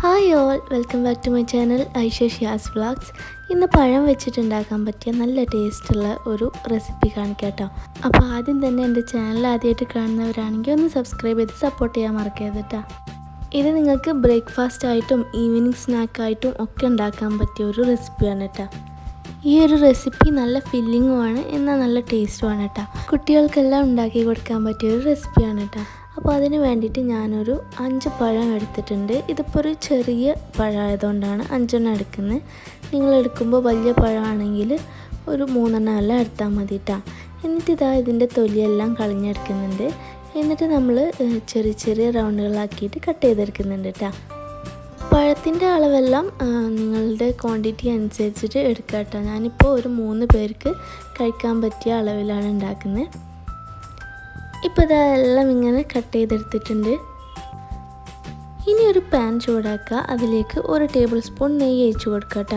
Hi all welcome back to my channel Aisha Shiyas vlogs ഇന്ന് പഴം വെച്ചിട്ടുണ്ടാക്കാൻ പറ്റിയ നല്ല ടേസ്റ്റുള്ള ഒരു റെസിപ്പി കാണിക്കാം കേട്ടോ അപ്പോൾ ആദ്യം തന്നെ എന്റെ ചാനൽ ആദ്യമായിട്ട് കാണുന്നവരാണെങ്കിൽ ഒന്ന് സബ്സ്ക്രൈബ് ചെയ്ത് സപ്പോർട്ട് ചെയ്യാൻ മറക്കരുത് കേട്ടോ ഇത് നിങ്ങൾക്ക് ബ്രേക്ക്ഫാസ്റ്റ് ആയിട്ടും ഈവനിങ് സ്നാക്കായിട്ടും ഒക്കെ ഉണ്ടാക്കാൻ പറ്റിയ ഒരു റെസിപ്പിയാണ് കേട്ടോ ഈ ഒരു റെസിപ്പി നല്ല ഫില്ലിങ്ങുമാണ് എന്നാൽ നല്ല ടേസ്റ്റുമാണ് കേട്ടോ കുട്ടികൾക്കെല്ലാം ഉണ്ടാക്കി കൊടുക്കാൻ പറ്റിയ ഒരു റെസിപ്പിയാണ് കേട്ടോ അപ്പോൾ അതിന് വേണ്ടിയിട്ട് ഞാനൊരു അഞ്ച് പഴം എടുത്തിട്ടുണ്ട്. ഇതിപ്പോൾ ഒരു ചെറിയ പഴമായതുകൊണ്ടാണ് അഞ്ചെണ്ണം എടുക്കുന്നത്. നിങ്ങൾ എടുക്കുമ്പോൾ വലിയ പഴമാണെങ്കിൽ ഒരു മൂന്നെണ്ണം എല്ലാം എടുത്താൽ മതി എന്നിട്ട് ഇതാ ഇതിന്റെ തൊലിയെല്ലാം കളഞ്ഞെടുക്കുന്നുണ്ട്. എന്നിട്ട് നമ്മൾ ചെറിയ ചെറിയ റൗണ്ടുകളാക്കിയിട്ട് കട്ട് ചെയ്തെടുക്കുന്നുണ്ട് കേട്ടോ പഴത്തിന്റെ അളവെല്ലാം നിങ്ങളുടെ ക്വാണ്ടിറ്റി അനുസരിച്ചിട്ട് എടുക്കാം കേട്ടോ ഞാനിപ്പോൾ ഒരു മൂന്ന് പേർക്ക് കഴിക്കാൻ പറ്റിയ അളവിലാണ് ഉണ്ടാക്കുന്നത്. ഇപ്പോൾ ഇതെല്ലാം ഇങ്ങനെ കട്ട് ചെയ്തെടുത്തിട്ടുണ്ട്. ഇനി ഒരു പാൻ ചൂടാക്കുക. അതിലേക്ക് ഒരു ടേബിൾ സ്പൂൺ നെയ്യ് ഒഴിച്ച് കൊടുക്കുക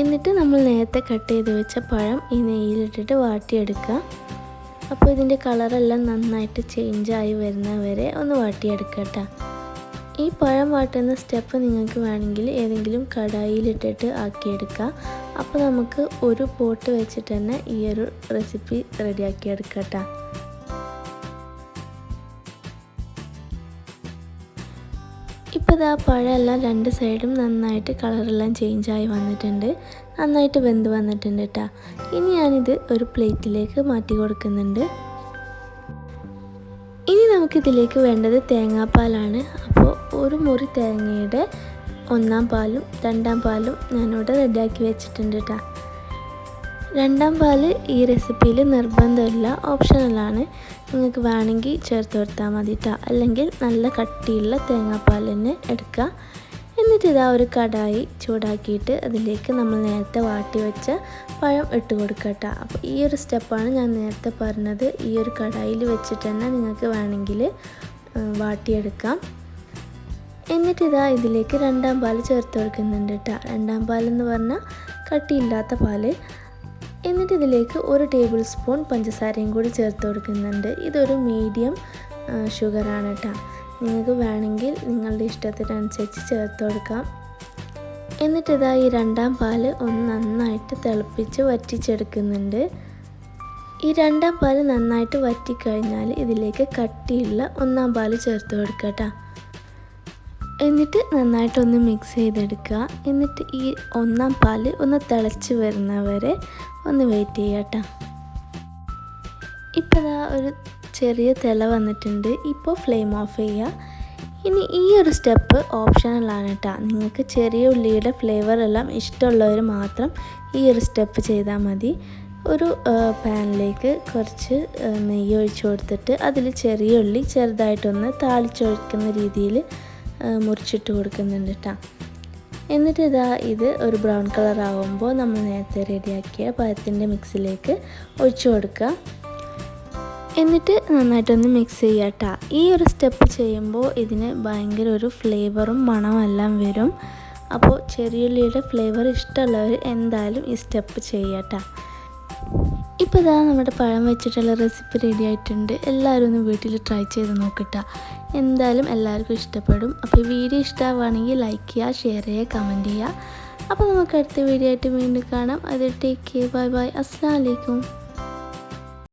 എന്നിട്ട് നമ്മൾ നേരത്തെ കട്ട് ചെയ്ത് വെച്ച പഴം ഈ നെയ്യിലിട്ടിട്ട് വാട്ടിയെടുക്കുക. അപ്പോൾ ഇതിന്റെ കളറെല്ലാം നന്നായിട്ട് ചേഞ്ചായി വരുന്നവരെ ഒന്ന് വാട്ടിയെടുക്കുക കേട്ടോ ഈ പഴം വാട്ടുന്ന സ്റ്റെപ്പ് നിങ്ങൾക്ക് വേണമെങ്കിൽ ഏതെങ്കിലും കടായിലിട്ടിട്ട് ആക്കിയെടുക്കാം അപ്പോൾ നമുക്ക് ഒരു പോട്ട് വെച്ചിട്ട് തന്നെ ഈ ഒരു റെസിപ്പി റെഡിയാക്കി കേട്ടോ ഇപ്പോൾ ഇതാ പഴമെല്ലാം രണ്ട് സൈഡും നന്നായിട്ട് കളറെല്ലാം ആയി വന്നിട്ടുണ്ട്. നന്നായിട്ട് വെന്ത് വന്നിട്ടുണ്ട് കേട്ടോ ഇനി ഞാനിത് ഒരു പ്ലേറ്റിലേക്ക് മാറ്റി കൊടുക്കുന്നുണ്ട്. ഇനി നമുക്കിതിലേക്ക് വേണ്ടത് തേങ്ങാപ്പാലാണ്. അപ്പോൾ ഒരു മുറി തേങ്ങയുടെ ഒന്നാം പാലും രണ്ടാം പാലും ഞാനിവിടെ റെഡിയാക്കി വെച്ചിട്ടുണ്ട് കേട്ടോ രണ്ടാം പാൽ ഈ റെസിപ്പിയിൽ നിർബന്ധമില്ല ഓപ്ഷണലാണ് നിങ്ങൾക്ക് വേണമെങ്കിൽ ചേർത്ത് കൊടുത്താൽ മതി കേട്ടോ അല്ലെങ്കിൽ നല്ല കട്ടിയുള്ള തേങ്ങാപ്പാൽ തന്നെ എടുക്കുക. എന്നിട്ട് ഇതാ ഒരു കടായി ചൂടാക്കിയിട്ട് അതിലേക്ക് നമ്മൾ നേരത്തെ വാട്ടി വെച്ച പഴം ഇട്ട് കൊടുക്കുക കേട്ടോ അപ്പോൾ ഈ ഒരു സ്റ്റെപ്പാണ് ഞാൻ നേരത്തെ പറഞ്ഞത്. ഈ ഒരു കടായിൽ വെച്ചിട്ട് തന്നെ നിങ്ങൾക്ക് വേണമെങ്കിൽ വാട്ടിയെടുക്കാം. എന്നിട്ട് ഇതാ ഇതിലേക്ക് രണ്ടാം പാൽ ചേർത്ത് കൊടുക്കുന്നുണ്ട് കേട്ടോ രണ്ടാം പാലെന്ന് പറഞ്ഞാൽ കട്ടിയില്ലാത്ത പാൽ. എന്നിട്ട് ഇതിലേക്ക് ഒരു ടേബിൾ സ്പൂൺ പഞ്ചസാരയും കൂടി ചേർത്ത് കൊടുക്കുന്നുണ്ട്. ഇതൊരു മീഡിയം ഷുഗറാണ് കേട്ടോ നിങ്ങൾക്ക് വേണമെങ്കിൽ നിങ്ങളുടെ ഇഷ്ടത്തിനനുസരിച്ച് ചേർത്ത് കൊടുക്കാം. എന്നിട്ട് ഇതാ ഈ രണ്ടാം പാൽ ഒന്ന് നന്നായിട്ട് തിളപ്പിച്ച് വറ്റിച്ചെടുക്കുന്നുണ്ട്. ഈ രണ്ടാം പാൽ നന്നായിട്ട് വറ്റിക്കഴിഞ്ഞാൽ ഇതിലേക്ക് കട്ടിയുള്ള ഒന്നാം പാൽ ചേർത്ത് കൊടുക്കുക കേട്ടോ എന്നിട്ട് നന്നായിട്ടൊന്ന് മിക്സ് ചെയ്തെടുക്കുക. എന്നിട്ട് ഈ ഒന്നാം പാൽ ഒന്ന് തിളച്ച് വരുന്നവരെ ഒന്ന് വെയിറ്റ് ചെയ്യുക കേട്ടോ ഇപ്പോൾ ഇതാ ഒരു ചെറിയ തിള വന്നിട്ടുണ്ട്. ഇപ്പോൾ ഫ്ലെയിം ഓഫ് ചെയ്യുക. ഇനി ഈ ഒരു സ്റ്റെപ്പ് ഓപ്ഷണലാണ് കേട്ടോ നിങ്ങൾക്ക് ചെറിയ ഉള്ളിയുടെ ഫ്ലേവർ എല്ലാം ഇഷ്ടമുള്ളവർ മാത്രം ഈ ഒരു സ്റ്റെപ്പ് ചെയ്താൽ മതി. ഒരു പാനിലേക്ക് കുറച്ച് നെയ്യ് ഒഴിച്ചു കൊടുത്തിട്ട് അതിൽ ചെറിയ ഉള്ളി ചെറുതായിട്ടൊന്ന് താളിച്ചൊഴിക്കുന്ന രീതിയിൽ മുറിച്ചിട്ട് കൊടുക്കുന്നുണ്ട് കേട്ടോ എന്നിട്ട് ഇതാ ഇത് ഒരു ബ്രൗൺ കളർ ആകുമ്പോൾ നമ്മൾ നേരത്തെ റെഡിയാക്കിയ പഴത്തിന്റെ മിക്സിലേക്ക് ഒഴിച്ചു കൊടുക്കുക. എന്നിട്ട് നന്നായിട്ടൊന്ന് മിക്സ് ചെയ്യുക കേട്ടോ ഈ ഒരു സ്റ്റെപ്പ് ചെയ്യുമ്പോൾ ഇതിന് ഭയങ്കര ഒരു ഫ്ലേവറും മണമെല്ലാം വരും. അപ്പോൾ ചെറിയുള്ളിയുടെ ഫ്ലേവർ ഇഷ്ടമുള്ളവർ എന്തായാലും ഈ സ്റ്റെപ്പ് ചെയ്യുക കേട്ടോ ഇപ്പോൾ ഇതാ നമ്മുടെ പഴം വെച്ചിട്ടുള്ള റെസിപ്പി റെഡി ആയിട്ടുണ്ട്. എല്ലാവരും ഒന്ന് വീട്ടിൽ ട്രൈ ചെയ്ത് നോക്കിട്ട എന്തായാലും എല്ലാവർക്കും ഇഷ്ടപ്പെടും. അപ്പോൾ ഈ വീഡിയോ ഇഷ്ടമാവുകയാണെങ്കിൽ ലൈക്ക് ചെയ്യുക ഷെയർ ചെയ്യുക കമന്റ് ചെയ്യുക. അപ്പോൾ നമുക്ക് അടുത്ത വീഡിയോ ആയിട്ട് വീണ്ടും കാണാം. അത് ടേക്ക് കെയർ ബൈ ബൈ അസ്സാം വലൈക്കും